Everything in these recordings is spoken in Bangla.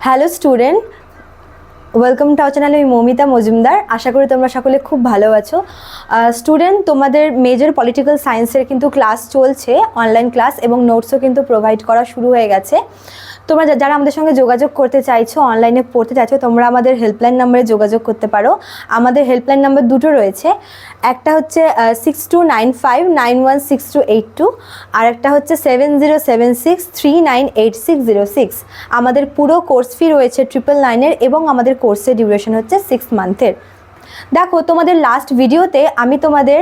Hello student welcome to channel আমি মমিতা মজুমদার। আশা করি তোমরা সকলে খুব ভালো আছো। স্টুডেন্ট তোমাদের মেজর পলিটিক্যাল সায়েন্সের কিন্তু ক্লাস চলছে অনলাইন ক্লাস এবং নোটসও কিন্তু প্রোভাইড করা শুরু হয়ে গেছে। তোমরা যারা আমাদের সঙ্গে যোগাযোগ করতে চাইছো অনলাইনে পড়তে চাইছো, তোমরা আমাদের হেল্পলাইন নাম্বারে যোগাযোগ করতে পারো। আমাদের হেল্পলাইন নাম্বার দুটো রয়েছে। একটা হচ্ছে six two nine five nine one six two eight two আর একটা হচ্ছে seven zero seven six three nine eight six zero six আমাদের পুরো কোর্স ফি রয়েছে ট্রিপল নাইনের এবং আমাদের কোর্সের ডিউরেশন হচ্ছে সিক্স মান্থের দেখো, তোমাদের লাস্ট ভিডিওতে আমি তোমাদের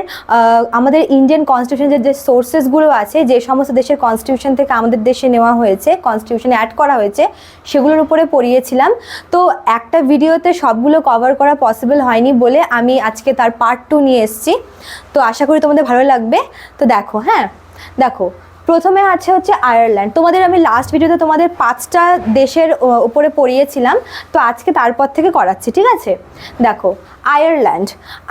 আমাদের ইন্ডিয়ান কনস্টিটিউশনের যে সোর্সেসগুলো আছে, যে সমস্ত দেশের কনস্টিটিউশন থেকে আমাদের দেশে নেওয়া হয়েছে কনস্টিটিউশনে অ্যাড করা হয়েছে, সেগুলোর উপরে পড়িয়েছিলাম। তো একটা ভিডিওতে সবগুলো কভার করা পসিবল হয়নি বলে আমি আজকে তার পার্ট টু নিয়ে এসেছি। তো আশা করি তোমাদের ভালো লাগবে। তো দেখো হ্যাঁ? দেখো প্রথমে আছে হচ্ছে আয়ারল্যান্ড। তোমাদের আমি লাস্ট ভিডিওতে তোমাদের পাঁচটা দেশের উপরে পড়িয়েছিলাম। তো আজকে তারপর থেকে করাচ্ছি, ঠিক আছে? দেখো, আয়ারল্যান্ড।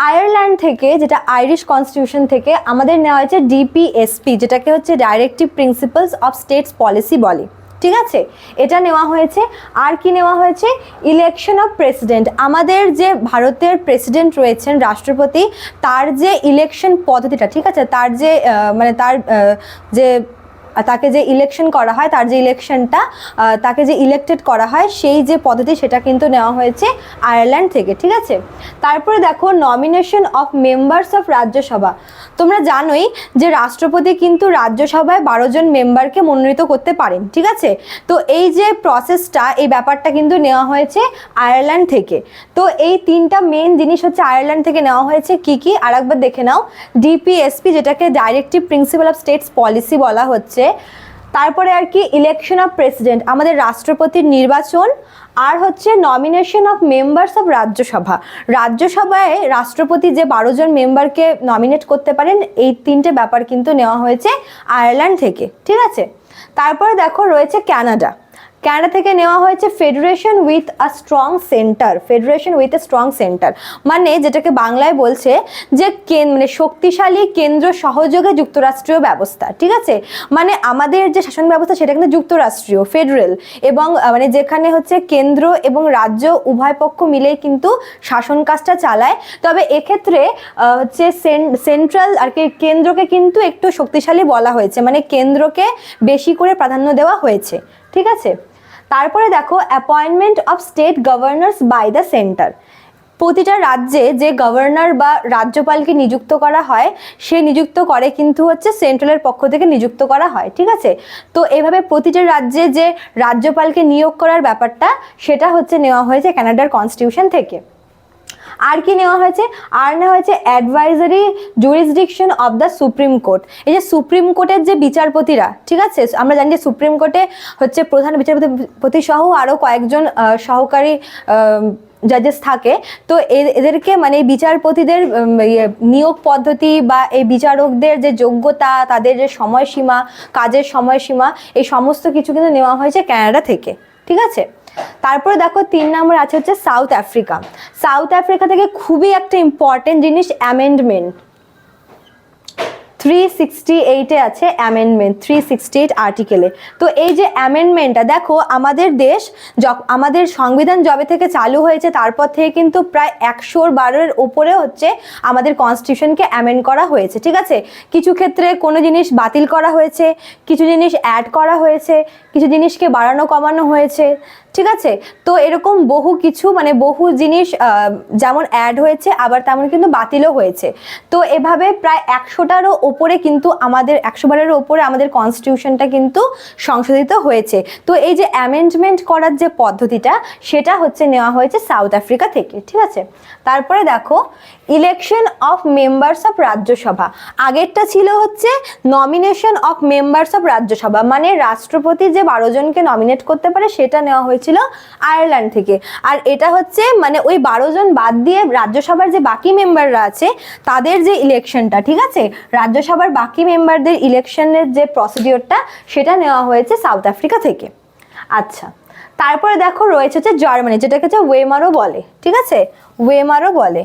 আয়ারল্যান্ড থেকে যেটা আইরিশ কনস্টিটিউশন থেকে আমাদের নেওয়া হয়েছে ডিপিএসপি যেটাকে হচ্ছে directive principles of states policy বলে। ঠিক আছে? এটা নেওয়া হয়েছে। আর কি নেওয়া হয়েছে? ইলেকশন অফ প্রেসিডেন্ট আমাদের যে ভারতের প্রেসিডেন্ট রয়েছেন রাষ্ট্রপতি, তার যে ইলেকশন পদ্ধতিটা, ঠিক আছে? তার যে মানে তার যে তাকে যে ইলেকশন করা হয়, তার যে ইলেকশনটা তাকে যে ইলেক্টেড করা হয়, সেই যে পদ্ধতি সেটা কিন্তু নেওয়া হয়েছে আয়ারল্যান্ড থেকে, ঠিক আছে? তারপরে দেখো nomination of members of Rajya Sabha তোমরা জানোই যে রাষ্ট্রপতি কিন্তু রাজ্যসভায় বারো জন মেম্বারকে মনোনীত করতে পারেন, ঠিক আছে? তো এই যে প্রসেসটা এই ব্যাপারটা কিন্তু নেওয়া হয়েছে আয়ারল্যান্ড থেকে। তো এই তিনটা মেন জিনিস হচ্ছে আয়ারল্যান্ড থেকে নেওয়া হয়েছে কি কি? আর একবার দেখে নাও। ডিপিএসপি যেটাকে directive principle of states policy বলা হচ্ছে তারপরে আর কি ইলেকশন অফ প্রেসিডেন্ট আমাদের রাষ্ট্রপতির নির্বাচন আর হচ্ছে nomination of members of Rajya Sabha. রাজ্যসভায় রাষ্ট্রপতি যে বারো জন মেম্বারকে নমিনেট করতে পারেন, এই তিনটে ব্যাপার কিন্তু নেওয়া হয়েছে আয়ারল্যান্ড থেকে, ঠিক আছে? তারপরে দেখো রয়েছে কানাডা। কানাডা থেকে নেওয়া হয়েছে federation with a strong centre federation with a strong centre মানে যেটাকে বাংলায় বলছে যে মানে শক্তিশালী কেন্দ্র সহযোগে যুক্তরাষ্ট্রীয় ব্যবস্থা, ঠিক আছে? মানে আমাদের যে শাসন ব্যবস্থা সেটা কিন্তু যুক্তরাষ্ট্রীয় ফেডারেল এবং মানে যেখানে হচ্ছে কেন্দ্র এবং রাজ্য উভয় পক্ষ মিলেই কিন্তু শাসন কাজটা চালায়। তবে এক্ষেত্রে হচ্ছে সেন্ট্রাল আর কি কেন্দ্রকে কিন্তু একটু শক্তিশালী বলা হয়েছে মানে কেন্দ্রকে বেশি করে প্রাধান্য দেওয়া হয়েছে, ঠিক আছে? তারপরে দেখো appointment of state governors by the centre প্রতিটা রাজ্যে যে গভর্নর বা রাজ্যপালকে নিযুক্ত করা হয়, সে নিযুক্ত করে কিন্তু হচ্ছে সেন্ট্রালের পক্ষ থেকে নিযুক্ত করা হয়, ঠিক আছে? তো এভাবে প্রতিটা রাজ্যে যে রাজ্যপালকে নিয়োগ করার ব্যাপারটা, সেটা হচ্ছে নেওয়া হয়েছে কানাডার কনস্টিটিউশন থেকে। আর কি নেওয়া হয়েছে? আর নেওয়া হয়েছে advisory jurisdiction of the supreme court এই যে সুপ্রিম কোর্টের যে বিচারপতিরা ঠিক আছে? আমরা জানি যে সুপ্রিম কোর্টে হচ্ছে প্রধান বিচারপতি সহ আরও কয়েকজন সহকারী জাজেস থাকে। তো এদেরকে মানে বিচারপতিদের ইয়ে, নিয়োগ পদ্ধতি বা এই বিচারকদের যে যোগ্যতা তাদের যে সময়সীমা কাজের সময়সীমা এই সমস্ত কিছু কিন্তু নেওয়া হয়েছে কানাডা থেকে ঠিক আছে? তারপরে দেখো তিন নম্বর আছে হচ্ছে সাউথ আফ্রিকা সাউথ আফ্রিকা থেকে খুবই একটা ইম্পর্টেন্ট জিনিস অ্যামেন্ডমেন্ট থ্রি সিক্সটি এইটে আছে অ্যামেন্ডমেন্ট থ্রি সিক্সটি এইট আর্টিকেলে তো এই যে অ্যামেন্ডমেন্টটা দেখো, আমাদের দেশ আমাদের সংবিধান জবে থেকে চালু হয়েছে, তারপর থেকে কিন্তু প্রায় একশোর বারোর ওপরে হচ্ছে আমাদের কনস্টিটিউশনকে অ্যামেন্ড করা হয়েছে, ঠিক আছে? কিছু ক্ষেত্রে কোনো জিনিস বাতিল করা হয়েছে, কিছু জিনিস অ্যাড করা হয়েছে, কিছু জিনিসকে বাড়ানো কমানো হয়েছে, ঠিক আছে? তো এরকম বহু কিছু মানে বহু জিনিস যেমন অ্যাড হয়েছে, আবার তেমন কিন্তু বাতিলও হয়েছে। তো এভাবে প্রায় একশোটারও ওপরে কিন্তু আমাদের, একশো বারের ওপরে আমাদের কনস্টিটিউশনটা কিন্তু সংশোধিত হয়েছে। তো এই যে অ্যামেন্ডমেন্ট করার যে পদ্ধতিটা, সেটা হচ্ছে নেওয়া হয়েছে সাউথ আফ্রিকা থেকে, ঠিক আছে? তারপরে দেখো election of members of Rajya Sabha আগেরটা ছিল হচ্ছে nomination of members of Rajya Sabha মানে রাষ্ট্রপতি যে বারো জনকে নমিনেট করতে পারে, সেটা নেওয়া হয়েছিল আয়ারল্যান্ড থেকে। আর এটা হচ্ছে মানে ওই বারো জন বাদ দিয়ে রাজ্যসভার যে বাকি মেম্বাররা আছে, তাদের যে ইলেকশনটা ঠিক আছে? রাজ্যসভার বাকি মেম্বারদের ইলেকশনের যে প্রসিডিওরটা, সেটা নেওয়া হয়েছে সাউথ আফ্রিকা থেকে। আচ্ছা তারপরে দেখো রয়েছে হচ্ছে জার্মানি, যেটাকে হচ্ছে ওয়েমারও বলে, ঠিক আছে? ওয়েমারও বলে।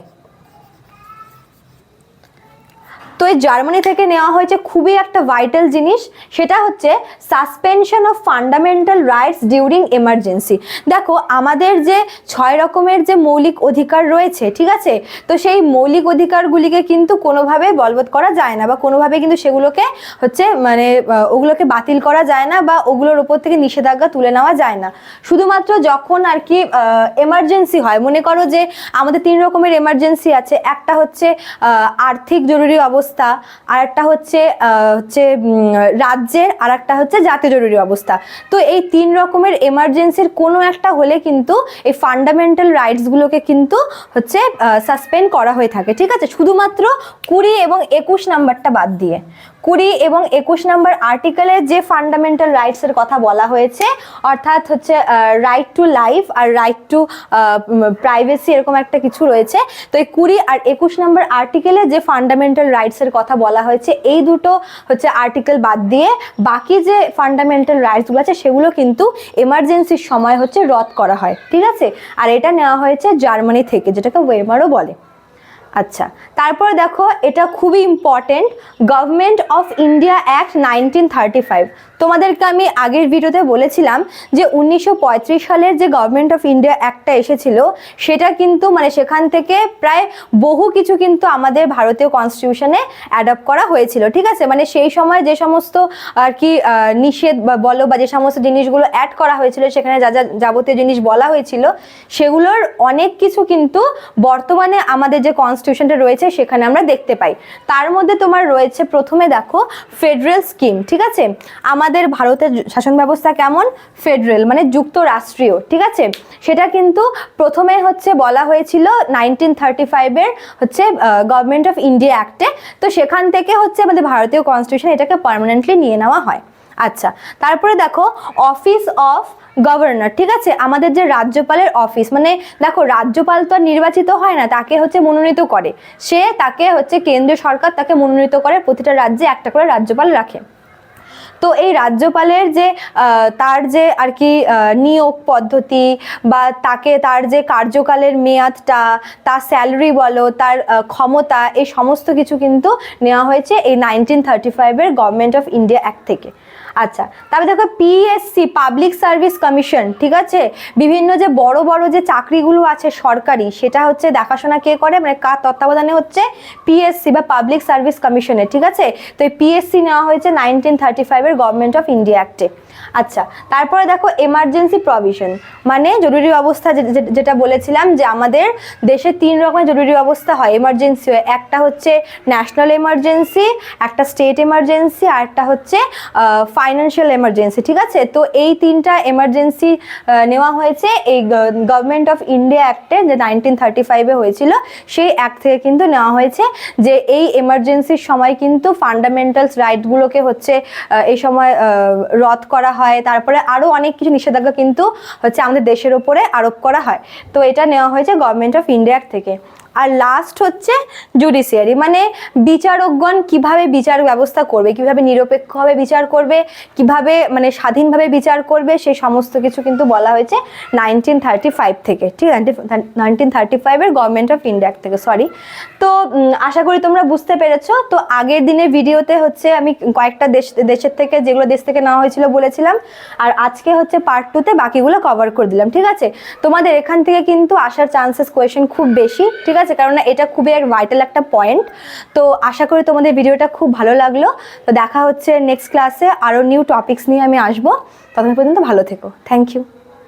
তো এই জার্মানি থেকে নেওয়া হয়েছে খুবই একটা ভাইটাল জিনিস, সেটা হচ্ছে suspension of fundamental rights during emergency দেখো, আমাদের যে ছয় রকমের যে মৌলিক অধিকার রয়েছে, ঠিক আছে? তো সেই মৌলিক অধিকারগুলিকে কিন্তু কোনোভাবে বলবৎ করা যায় না বা কোনোভাবে কিন্তু সেগুলোকে হচ্ছে মানে ওগুলোকে বাতিল করা যায় না বা ওগুলোর ওপর থেকে নিষেধাজ্ঞা তুলে নেওয়া যায় না। শুধুমাত্র যখন আর কি এমার্জেন্সি হয়, মনে করো যে আমাদের তিন রকমের এমার্জেন্সি আছে, একটা হচ্ছে আর্থিক জরুরি অবস্থা আর একটা হচ্ছে হচ্ছে রাজ্যের আর একটা হচ্ছে জাতীয় জরুরি অবস্থা। তো এই তিন রকমের এমার্জেন্সির কোনো একটা হলে কিন্তু এই ফান্ডামেন্টাল রাইটসগুলোকে কিন্তু হচ্ছে সাসপেন্ড করা হয়ে থাকে, ঠিক আছে? শুধুমাত্র কুড়ি এবং একুশ নাম্বারটা বাদ দিয়ে। কুড়ি এবং একুশ নাম্বার আর্টিকেলে যে ফান্ডামেন্টাল রাইটসের কথা বলা হয়েছে, অর্থাৎ হচ্ছে রাইট টু লাইফ আর রাইট টু প্রাইভেসি এরকম একটা কিছু রয়েছে। তো এই কুড়ি আর একুশ নাম্বার আর্টিকেলে যে ফান্ডামেন্টাল রাইটসের কথা বলা হয়েছে, এই দুটো হচ্ছে আর্টিকেল বাদ দিয়ে বাকি যে ফান্ডামেন্টাল রাইটসগুলো আছে, সেগুলো কিন্তু এমার্জেন্সির সময় হচ্ছে রদ করা হয়। ঠিক আছে? আর এটা নেওয়া হয়েছে জার্মানি থেকে, যেটাকে ওয়েমারও বলে। আচ্ছা তারপর দেখো, এটা খুবই important government of India act nineteen thirty five তোমাদেরকে আমি আগের ভিডিওতে বলেছিলাম যে উনিশশো পঁয়ত্রিশ সালের যে গভর্নমেন্ট অফ ইন্ডিয়া অ্যাক্টটা এসেছিল, সেটা কিন্তু মানে সেখান থেকে প্রায় বহু কিছু কিন্তু আমাদের ভারতীয় কনস্টিটিউশনে অ্যাডপ্ট করা হয়েছিল, ঠিক আছে? মানে সেই সময় যে সমস্ত আর কি নিষেধ বলো বা যে সমস্ত জিনিসগুলো অ্যাড করা হয়েছিল, সেখানে যা যা যাবতীয় জিনিস বলা হয়েছিল, সেগুলোর অনেক কিছু কিন্তু বর্তমানে আমাদের যে কনস্টিটিউশনটা রয়েছে, সেখানে আমরা দেখতে পাই। তার মধ্যে তোমার রয়েছে প্রথমে দেখো ফেডারেল স্কিম ঠিক আছে? আমাদের ভারতের শাসন ব্যবস্থা কেমন? ফেডারেল মানে যুক্তরাষ্ট্রীয়, ঠিক আছে? সেটা কিন্তু প্রথমে হচ্ছে বলা হয়েছিল নাইনটিন থার্টি ফাইভের হচ্ছে গভর্নমেন্ট অফ ইন্ডিয়া অ্যাক্টে তো সেখান থেকে হচ্ছে আমাদের ভারতীয় কনস্টিটিউশন এটাকে পার্মানেন্টলি নিয়ে নেওয়া হয়। আচ্ছা তারপরে দেখো অফিস অফ গভর্নর, ঠিক আছে? আমাদের যে রাজ্যপালের অফিস মানে দেখো, রাজ্যপাল তো নির্বাচিত হয় না, তাকে হচ্ছে মনোনীত করে। সে তাকে হচ্ছে কেন্দ্রীয় সরকার তাকে মনোনীত করে, প্রতিটা রাজ্যে একটা করে রাজ্যপাল রাখে। তো এই রাজ্যপালের যে তার যে আর কি নিয়োগ পদ্ধতি বা তাকে তার যে কার্যকালের মেয়াদটা, তার স্যালারি বলো, তার ক্ষমতা, এই সমস্ত কিছু কিন্তু নেওয়া হয়েছে এই নাইনটিন থার্টি ফাইভের গভর্নমেন্ট অফ ইন্ডিয়া অ্যাক্ট থেকে। আচ্ছা তারপরে দেখো পিএসসি পাবলিক সার্ভিস কমিশন ঠিক আছে? বিভিন্ন যে বড় বড় যে চাকরিগুলো আছে সরকারি, সেটা হচ্ছে দেখাশোনা কে করে? মানে কার তত্ত্বাবধানে হচ্ছে? পিএসসি বা পাবলিক সার্ভিস কমিশনে ঠিক আছে? তো এই পিএসসি নেওয়া হয়েছে নাইনটিন থার্টি ফাইভের গভর্নমেন্ট অফ ইন্ডিয়া অ্যাক্টে আচ্ছা তারপরে দেখো এমার্জেন্সি প্রভিশন মানে জরুরি অবস্থা যেটা বলেছিলাম যে আমাদের দেশে তিন রকমের জরুরি অবস্থা হয়। এমার্জেন্সি হয়, একটা হচ্ছে ন্যাশনাল এমার্জেন্সি একটা স্টেট এমার্জেন্সি আর একটা হচ্ছে ফাইন্যান্সিয়াল এমার্জেন্সি ঠিক আছে? তো এই তিনটা এমার্জেন্সি নেওয়া হয়েছে। এই গভর্নমেন্ট অফ ইন্ডিয়া অ্যাক্টে যে নাইনটিন থার্টি ফাইভে হয়েছিল, সেই অ্যাক্ট থেকে কিন্তু নেওয়া হয়েছে যে এই এমার্জেন্সির সময় কিন্তু ফান্ডামেন্টালস রাইটগুলোকে হচ্ছে এই সময় রদ করা হয়। তারপরে আরও অনেক কিছু নিষেধাজ্ঞা কিন্তু হচ্ছে আমাদের দেশের ওপরে আরোপ করা হয়। তো এটা নেওয়া হয়েছে গভর্নমেন্ট অফ ইন্ডিয়া অ্যাক্ট থেকে। আর লাস্ট হচ্ছে জুডিশিয়ারি মানে বিচারকগণ কীভাবে বিচার ব্যবস্থা করবে, কীভাবে নিরপেক্ষভাবে বিচার করবে, কীভাবে মানে স্বাধীনভাবে বিচার করবে সেই সমস্ত কিছু কিন্তু বলা হয়েছে নাইনটিন থার্টি ফাইভ থেকে, ঠিক আছে? নাইনটিন থার্টি ফাইভের গভর্নমেন্ট অফ ইন্ডিয়া থেকে সরি তো আশা করি তোমরা বুঝতে পেরেছ। তো আগের দিনের ভিডিওতে হচ্ছে আমি কয়েকটা দেশ দেশের থেকে, যেগুলো দেশ থেকে নেওয়া হয়েছিল বলেছিলাম, আর আজকে হচ্ছে পার্ট টুতে বাকিগুলো কভার করে দিলাম, ঠিক আছে? তোমাদের এখান থেকে কিন্তু আসার চান্সেস কোয়েশন খুব বেশি, ঠিক আছে কারণ এটা খুবই এক ভাইটাল একটা পয়েন্ট তো আশা করি তোমাদের ভিডিওটা খুব ভালো লাগল। তো দেখা হচ্ছে নেক্সট ক্লাসে আরও নিউ টপিক্স নিয়ে আমি আসব। ততক্ষণ পর্যন্ত ভালো থেকো। Thank you